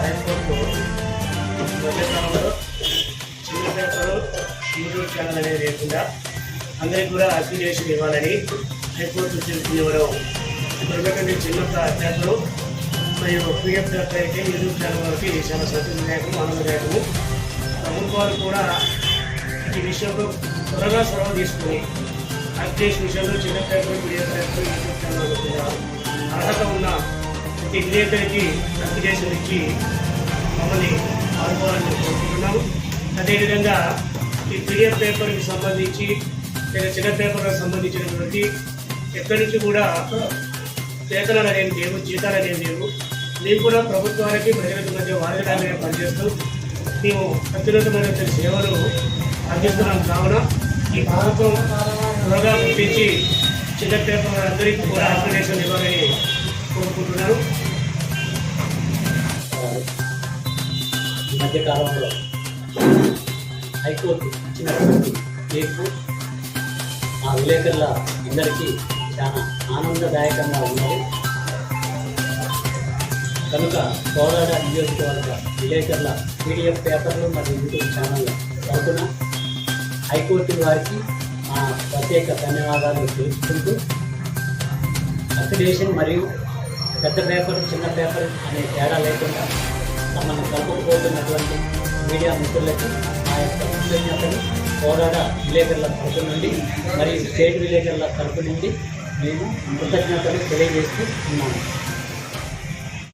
High court మధ్యకాలంలో చిన్న paper YouTube channel అనేది లేకుండా అందరికీ కూడా అప్లికేషన్ ఇవ్వాలని హైకోర్టు తీర్పు ఇవ్వడం చిన్న పేపరు మరియు పిఎఫ్ పేపర్ అయితే యూట్యూబ్ ఛానల్ వరకు చాలా సంతోషదాయకం ఆనందదాయకము ప్రభుత్వాలు కూడా ఈ విషయంలో త్వరగా చొరవ తీసుకుని అప్లికేషన్ విషయంలో చిన్న paper PF paper YouTube channel కూడా ప్రతి అప్లికేషన్ ఇచ్చి మమ్మల్ని ఆదుకోవాలని కోరుకుంటున్నాము. అదేవిధంగా ఈ పీడిఎఫ్ పేపర్కి సంబంధించి లేదా చిన్న పేపర్లకు సంబంధించినటువంటి ఎక్కడి నుంచి కూడా వేతనాలు అనేవి లేవు జీతాలు అనేవి లేవు. మేము కూడా ప్రభుత్వానికి ప్రజలకు మధ్య వారధిలాగానే పనిచేస్తూ మేము అత్యున్నతమైన సేవలు అందిస్తున్నాం. కావున ఈ ప్రభుత్వం త్వరగా గుర్తించి చిన్న పేపర్ అందరికీ కూడా అప్లికేషన్ ఇవ్వాలని కోరుకుంటున్నారు. ఈ మధ్యకాలంలో హైకోర్టు ఇచ్చినటువంటి తీర్పు మా విలేకరుల అందరికీ చాలా ఆనందదాయకంగా ఉన్నది. కనుక కోలాడ నియోజకవర్గ విలేకరుల పీడిఎఫ్ పేపర్లు మరియు యూట్యూబ్ ఛానల్ తరఫున హైకోర్టు వారికి మా ప్రత్యేక ధన్యవాదాలు తెలుపుకుంటూ. అప్లికేషన్ మరియు పెద్ద పేపర్ చిన్న పేపర్ అనే తేడా లేకుండా తమను కలుపుకుపోతున్నటువంటి మీడియా మిత్రులకు మా యొక్క కృతజ్ఞతలు పోరాడ విలేకరుల తరపు నుండి మరియు స్టేట్ విలేకరుల తరపు నుండి మేము కృతజ్ఞతలు తెలియజేస్తూ ఉన్నాము.